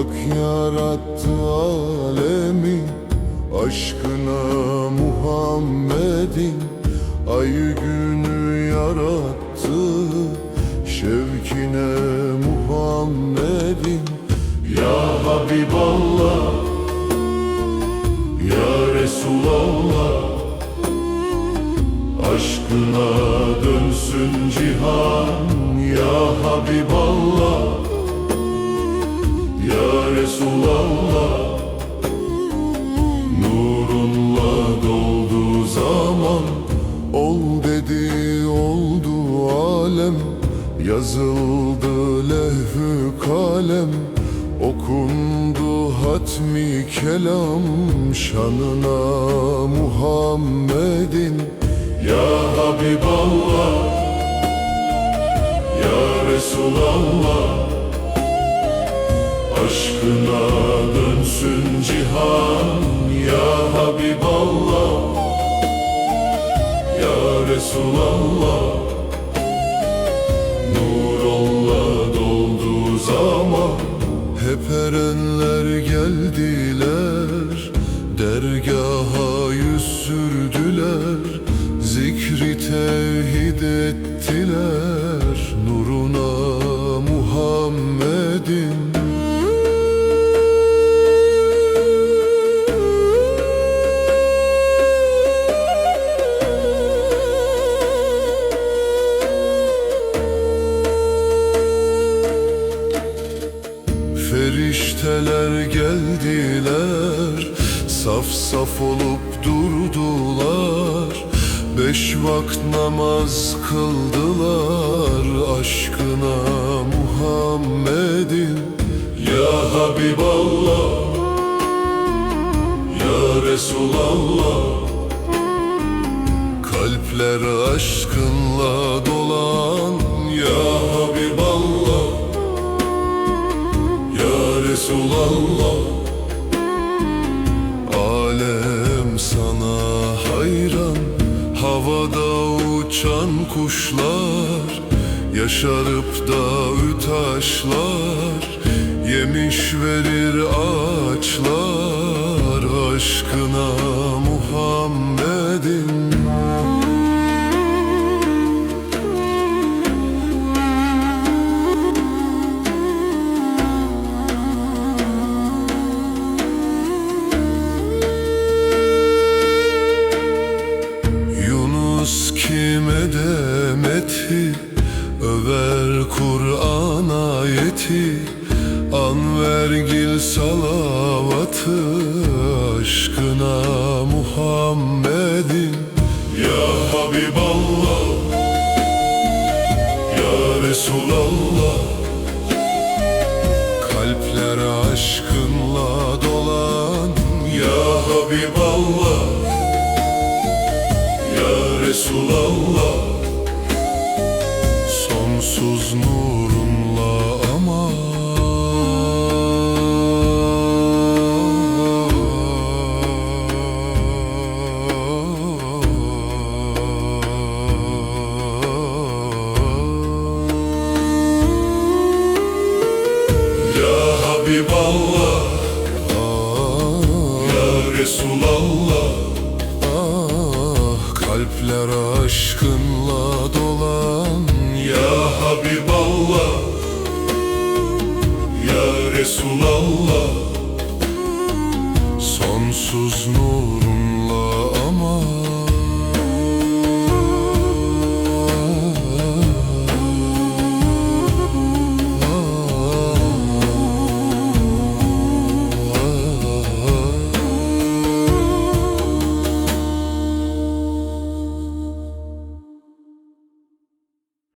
Hak yarattı alemi Aşkına Muhammed'in Ay günü yarattı Şevkine Muhammed'in Ya Habiballah Ya Resulallah Aşkına dönsün cihan. Ya Habiballah Yazıldı lehvü kalem Okundu hatmi kelam. Şanına Muhammed'in Ya Habiballah Ya Resulallah Aşkına dönsün cihan. Ya Habiballah Ya Resulallah Hep erenler geldiler Dergaha yüz sürdüler Zikri tevhid ettiler Nuruna Muhammed'in Ferişteler geldiler Saf saf olup durdular. Beş vakt namaz kıldılar Aşkına Muhammed'in Ya Habiballah Ya Resulallah. Kalpler aşkınla Resulallah. Alem sana hayran Havada uçan kuşlar Yaşarıp dağ taşlar Yemiş verir ağaçlar Aşkına demeti Över Kur'an ayeti Anvergil salavatı Aşkına Muhammed'in. Ya Habiballah Ya Resulallah Kalpler aşkınla dolan. Ya Habiballah ya Resulallah Resulallah. Ah kalpler aşkınla dolan. Ya Habiballah. Ya Resulallah. Sonsuz nurun